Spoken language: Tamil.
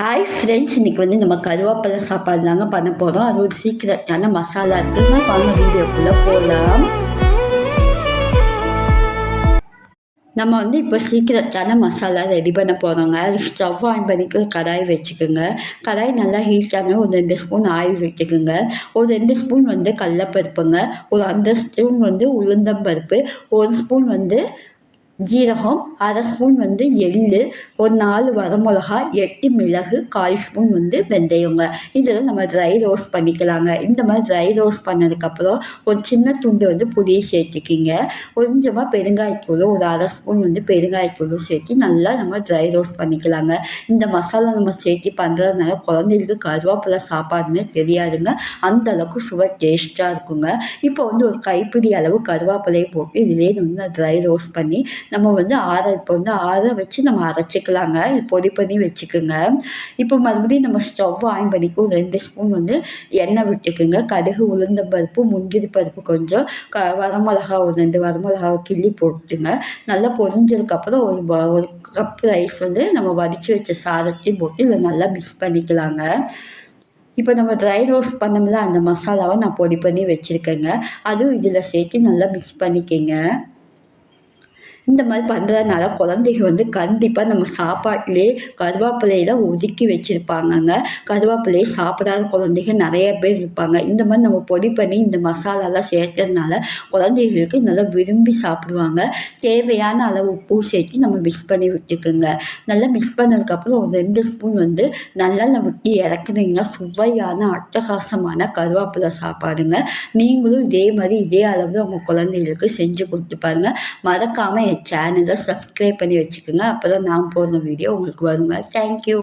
ஹாய் ஃப்ரெண்ட்ஸ் இன்றைக்கி வந்து நம்ம கருவேப்பிலை சாப்பாடு தாங்க பண்ண போகிறோம் அது ஒரு சீக்கிரட்டான மசாலா இருக்குதுன்னா வாங்க வீடியோக்குள்ளே போகலாம் நம்ம வந்து இப்போ சீக்கிரட்டான மசாலா ரெடி பண்ண போகிறோங்க அது ஸ்டவ் ஆன் பண்ணிக்க கடாய் வச்சுக்கோங்க. கடாய் நல்லா ஹீட்டான ஒரு ரெண்டு ஸ்பூன் ஆயில் வச்சுக்கோங்க. ஒரு ரெண்டு ஸ்பூன் வந்து கடலப்பருப்புங்க. ஒரு அந்த ஸ்பூன் வந்து உளுந்தம்பருப்பு. ஒரு ஸ்பூன் வந்து ஜீரகம் அரை ஸ்பூன் வந்து எள் ஒரு நாலு வரமிளகா எட்டு மிளகு கால் ஸ்பூன் வந்து வெந்தயங்க. இதில் நம்ம ட்ரை ரோஸ்ட் பண்ணிக்கலாங்க. இந்த மாதிரி ட்ரை ரோஸ்ட் பண்ணதுக்கப்புறம் ஒரு சின்ன துண்டு வந்து புளியை சேர்த்துக்கிங்க. கொஞ்சமாக பெருங்காயத்தூள் ஒரு அரை ஸ்பூன் வந்து பெருங்காயத்தூள் சேர்த்து நல்லா நம்ம ட்ரை ரோஸ்ட் பண்ணிக்கலாங்க. இந்த மசாலா நம்ம சேர்த்து பண்ணுறதுனால குழந்தைங்களுக்கு கருவேப்பிலை சாப்பாடுன்னு தெரியாதுங்க. அந்த அளவுக்கு சுவை டேஸ்ட்டாக இருக்குங்க. இப்போ வந்து ஒரு கைப்பிடி அளவு கருவேப்பிலையை போட்டு இதிலே வந்து ட்ரை ரோஸ்ட் பண்ணி நம்ம வந்து ஆற இப்போ வந்து ஆற வச்சு நம்ம அரைச்சிக்கலாங்க. இது பொடி பண்ணி வச்சுக்கோங்க. இப்போ மறுபடியும் நம்ம ஸ்டவ் ஆன் ஒரு ரெண்டு ஸ்பூன் வந்து எண்ணெய் விட்டுக்குங்க. கடுகு உளுந்த பருப்பு முந்திரி பருப்பு கொஞ்சம் க வரமிளகா ஒரு ரெண்டு வரமிளகா கிள்ளி போட்டுங்க. நல்லா பொரிஞ்சதுக்கப்புறம் ஒரு ஒரு கப் ரைஸ் வந்து நம்ம வடித்து வச்ச சாதத்தையும் போட்டு இதில் நல்லா மிக்ஸ் பண்ணிக்கலாங்க. இப்போ நம்ம ட்ரை ரோஸ்ட் பண்ணோம்ல அந்த மசாலாவை நான் பொடி பண்ணி வச்சுருக்கேங்க. அதுவும் இதில் சேர்த்து நல்லா மிக்ஸ் பண்ணிக்கோங்க. இந்த மாதிரி பண்ணுறதுனால குழந்தைங்க வந்து கண்டிப்பாக நம்ம சாப்பாட்டிலே கருவேப்பிலையில ஒதுக்கி வச்சுருப்பாங்கங்க. கருவேப்பிலையை சாப்பிடாத குழந்தைங்க நிறைய பேர் இருப்பாங்க. இந்த மாதிரி நம்ம பொடி பண்ணி இந்த மசாலாலாம் சேர்த்ததுனால குழந்தைகளுக்கு நல்லா விரும்பி சாப்பிடுவாங்க. தேவையான அளவு உப்பு சேர்த்து நம்ம மிக்ஸ் பண்ணி விட்டுக்குங்க நல்லா மிக்ஸ் பண்ணதுக்கப்புறம் ஒரு ரெண்டு ஸ்பூன் வந்து நல்லெண்ணெய் விட்டு இறக்குனீங்கன்னா சுவையான அட்டகாசமான கருவேப்பிலை சாப்பாடுங்க. நீங்களும் இதே மாதிரி இதே அளவில் உங்கள் குழந்தைகளுக்கு செஞ்சு கொடுத்து பாருங்கள் மறக்காமல் என் சேனலை சப்ஸ்கிரைப் பண்ணி வச்சுக்கோங்க. அப்போ தான் நான் போடுற வீடியோ உங்களுக்கு வருங்க. தேங்க்யூ